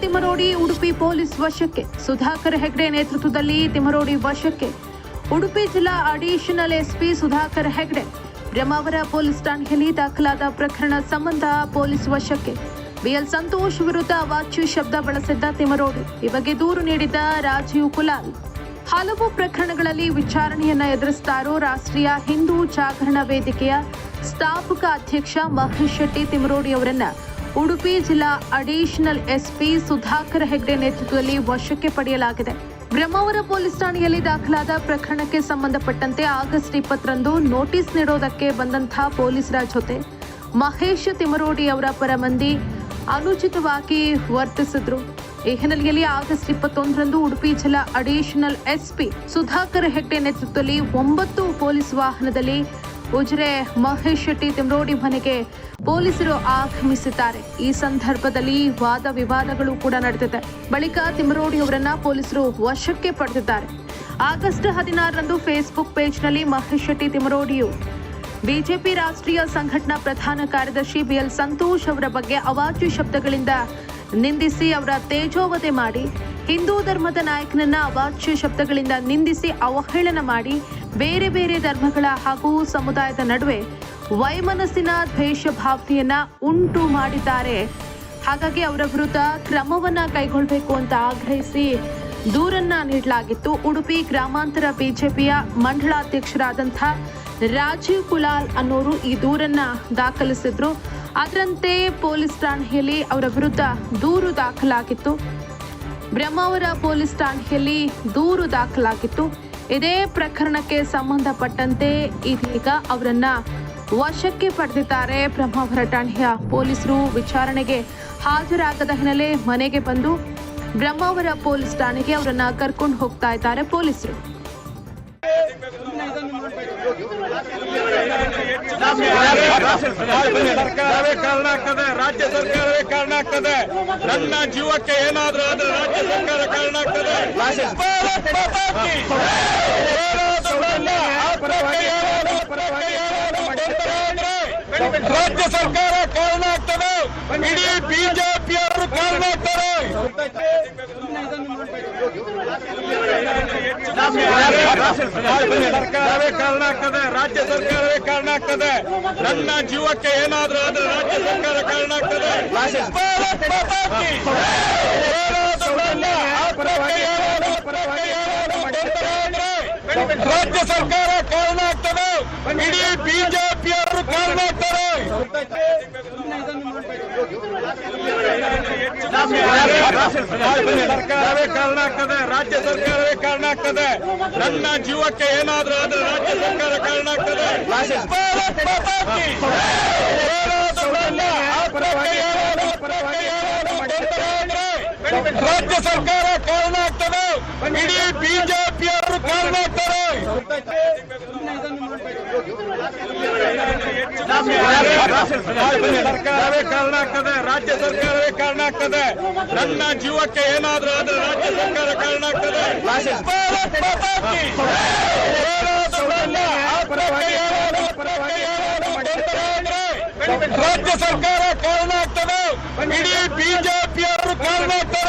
Timmarodi Udupi police ವಶಕ್ಕೆ. ಸುಧಾಕರ್ ಹೆಗ್ಡೆ ನೇತೃತ್ವದಲ್ಲಿ ತಿಮರೋಡಿ ವಶಕ್ಕೆ. ಉಡುಪಿ ಜಿಲ್ಲಾ additional SP Sudhakar Hegde. Brahmavar police ಠಾಣೆಯಲ್ಲಿ ದಾಖಲಾದ ಪ್ರಕರಣ ಸಂಬಂಧ ಪೊಲೀಸ್ ವಶಕ್ಕೆ. ಬಿಎಲ್ ಸಂತೋಷ್ ವಿರುದ್ಧ ವಾಚ್ಯು ಶಬ್ದ ಬಳಸಿದ್ದ ತಿಮರೋಡಿ ಈ ಬಗ್ಗೆ ದೂರು ನೀಡಿದ್ದ ರಾಜೀವ್ ಕುಲಾಲ್. ಹಲವು ಪ್ರಕರಣಗಳಲ್ಲಿ ವಿಚಾರಣೆಯನ್ನ ಎದುರಿಸ್ತಾ ಇರೋ ರಾಷ್ಟ್ರೀಯ ಹಿಂದೂ ಜಾಗರಣ ವೇದಿಕೆಯ ಸ್ಥಾಪಕ ಅಧ್ಯಕ್ಷ ಮಹೇಶ್ ಶೆಟ್ಟಿ ತಿಮರೋಡಿ ಅವರನ್ನ. ಉಡುಪಿ ಜಿಲ್ಲಾ ಅಡಿಷನಲ್ ಎಸ್ಪಿ ಸುಧಾಕರ್ ಹೆಗ್ಡೆ ನೇತೃತ್ವದಲ್ಲಿ ವಶಕ್ಕೆ ಪಡೆಯಲಾಗಿದೆ. ಬ್ರಹ್ಮಾವರ ಪೊಲೀಸ್ ಠಾಣೆಯಲ್ಲಿ ದಾಖಲಾದ ಪ್ರಕರಣಕ್ಕೆ ಸಂಬಂಧಪಟ್ಟಂತೆ ಆಗಸ್ಟ್ ಇಪ್ಪತ್ತರಂದು ನೋಟಿಸ್ ನೀಡೋದಕ್ಕೆ ಬಂದಂತಹ ಪೊಲೀಸರ ಜೊತೆ ಮಹೇಶ್ ತಿಮರೋಡಿ ಅವರ ಪರ ಮಂದಿ ಅನುಚಿತವಾಗಿ ವರ್ತಿಸಿದ್ರು. ಈ ಹಿನ್ನೆಲೆಯಲ್ಲಿ ಆಗಸ್ಟ್ ಇಪ್ಪತ್ತೊಂದರಂದು ಉಡುಪಿ ಜಿಲ್ಲಾ ಅಡಿಷನಲ್ ಎಸ್ಪಿ ಸುಧಾಕರ್ ಹೆಗ್ಡೆ ನೇತೃತ್ವದಲ್ಲಿ ಒಂಬತ್ತು ಪೊಲೀಸ್ ವಾಹನದಲ್ಲಿ ಉಜಿರೆ ಮಹೇಶ್ ಶೆಟ್ಟಿ ತಿಮ್ರೋಡಿ ಮನೆಗೆ ಪೊಲೀಸರು ಆಗಮಿಸಿದ್ದಾರೆ. ಈ ಸಂದರ್ಭದಲ್ಲಿ ವಾದ ವಿವಾದಗಳು ಕೂಡ ನಡೆದಿದೆ. ಬಳಿಕ ತಿಮ್ರೋಡಿ ಅವರನ್ನ ಪೊಲೀಸರು ವಶಕ್ಕೆ ಪಡೆದಿದ್ದಾರೆ. ಆಗಸ್ಟ್ ಹದಿನಾರರಂದು ಫೇಸ್ಬುಕ್ ಪೇಜ್ನಲ್ಲಿ ಮಹೇಶ್ ಶೆಟ್ಟಿ ತಿಮರೋಡಿಯು ಬಿಜೆಪಿ ರಾಷ್ಟ್ರೀಯ ಸಂಘಟನಾ ಪ್ರಧಾನ ಕಾರ್ಯದರ್ಶಿ ಬಿಎಲ್ ಸಂತೋಷ್ ಅವರ ಬಗ್ಗೆ ಅವಾಚ್ಯ ಶಬ್ದಗಳಿಂದ ನಿಂದಿಸಿ ಅವರ ತೇಜೋವಧೆ ಮಾಡಿ ಹಿಂದೂ ಧರ್ಮದ ನಾಯಕನನ್ನ ಅವಾಚ್ಯ ಶಬ್ದಗಳಿಂದ ನಿಂದಿಸಿ ಅವಹೇಳನ ಮಾಡಿ ಬೇರೆ ಬೇರೆ ಧರ್ಮಗಳ ಹಾಗೂ ಸಮುದಾಯದ ನಡುವೆ ವೈಮನಸ್ಸಿನ ದ್ವೇಷ ಭಾವನೆಯನ್ನ ಉಂಟು ಮಾಡಿದ್ದಾರೆ. ಹಾಗಾಗಿ ಅವರ ವಿರುದ್ಧ ಕ್ರಮವನ್ನ ಕೈಗೊಳ್ಳಬೇಕು ಅಂತ ಆಗ್ರಹಿಸಿ ದೂರನ್ನ ನೀಡಲಾಗಿತ್ತು. ಉಡುಪಿ ಗ್ರಾಮಾಂತರ ಬಿಜೆಪಿಯ ಮಂಡಳಾಧ್ಯಕ್ಷರಾದಂಥ ರಾಜೀವ್ ಕುಲಾಲ್ ಅನ್ನೋರು ಈ ದೂರನ್ನ ದಾಖಲಿಸಿದ್ರು. ಅದರಂತೆ ಪೊಲೀಸ್ ಠಾಣೆಯಲ್ಲಿ ಅವರ ವಿರುದ್ಧ ದೂರು ದಾಖಲಾಗಿತ್ತು. ಬ್ರಹ್ಮಾವರ ಪೊಲೀಸ್ ಠಾಣೆಯಲ್ಲಿ ದೂರು ದಾಖಲಾಗಿತ್ತು. ಇದೇ ಪ್ರಕರಣಕ್ಕೆ ಸಂಬಂಧಪಟ್ಟಂತೆ ಇದೀಗ ಅವರನ್ನ ವಶಕ್ಕೆ ಪಡೆದಿದ್ದಾರೆ. ಬ್ರಹ್ಮಾವರ ಠಾಣೆಯ ಪೊಲೀಸರು ವಿಚಾರಣೆಗೆ ಹಾಜರಾಗದ ಹಿನ್ನೆಲೆ ಮನೆಗೆ ಬಂದು ಬ್ರಹ್ಮಾವರ ಪೊಲೀಸ್ ಠಾಣೆಗೆ ಅವರನ್ನ ಕರ್ಕೊಂಡು ಹೋಗ್ತಾ ಇದ್ದಾರೆ ಪೊಲೀಸರು. ಸರ್ಕಾರವೇ ಕಾರಣ ಆಗ್ತದೆ ರಾಜ್ಯ ಸರ್ಕಾರವೇ ಕಾರಣ ಆಗ್ತದೆ. ನನ್ನ ಜೀವಕ್ಕೆ ಏನಾದ್ರೂ ಆದ್ರೆ ರಾಜ್ಯ ಸರ್ಕಾರ ಕಾರಣ ಆಗ್ತದೆ. ರಾಜ್ಯ ಸರ್ಕಾರ ಕಾರಣ ಆಗ್ತದೆ. ಇಡೀ ಬಿಜೆಪಿಯವರು ಕಾರಣ ಆಗ್ತಾರೆ ಸರ್ಕಾರವೇ ಕಾರಣ ಆಗ್ತದೆ ರಾಜ್ಯ ಸರ್ಕಾರವೇ ಕಾರಣ ಆಗ್ತದೆ ನನ್ನ ಜೀವಕ್ಕೆ ಏನಾದ್ರೂ ಆದ್ರೆ ರಾಜ್ಯ ಸರ್ಕಾರ ಕಾರಣ ಆಗ್ತದೆ ಭಾರತ್ ಮಾತಾ ಕಿ! ಹೋರಾಟವನ್ನ ಆತ್ಮಕ್ಕೆ ಏನಾದ್ರೂ ಆತ್ಮಕ್ಕೆ ಏನಾದ್ರೂ ತೊಂದರೆ ಆದ್ರೆ ರಾಜ್ಯ ಸರ್ಕಾರ ಕಾರಣ ಆಗ್ತದೆ ಇಡೀ ಬಿಜೆಪಿಯವರು ಕಾರಣ ಆಗ್ತಾರೆ ಸರ್ಕಾರವೇ ಕಾರಣ ಆಗ್ತದೆ ರಾಜ್ಯ ಸರ್ಕಾರವೇ ಕಾರಣ ಆಗ್ತದೆ. ನನ್ನ ಜೀವಕ್ಕೆ ಏನಾದ್ರೂ ಆದ್ರೆ ರಾಜ್ಯ ಸರ್ಕಾರ ಕಾರಣ ಆಗ್ತದೆ. ರಾಜ್ಯ ಸರ್ಕಾರ ಕಾರಣ ಆಗ್ತದೆ. ಇಡೀ ಬಿಜೆಪಿಯವರು ಕಾರಣ ಆಗ್ತಾರೆ. ಸರ್ಕಾರವೇ ಕಾರಣ ಆಗ್ತದೆ. ರಾಜ್ಯ ಸರ್ಕಾರವೇ ಕಾರಣ ಆಗ್ತದೆ. ನನ್ನ ಜೀವಕ್ಕೆ ಏನಾದ್ರೂ ಆದ್ರೆ ರಾಜ್ಯ ಸರ್ಕಾರ ಕಾರಣ ಆಗ್ತದೆ. ರಾಜ್ಯ ಸರ್ಕಾರ ಕಾರಣ ಆಗ್ತದೆ ಇಡೀ ಬಿಜೆಪಿಯವರು ಕಾರಣ ಆಗ್ತಾರೆ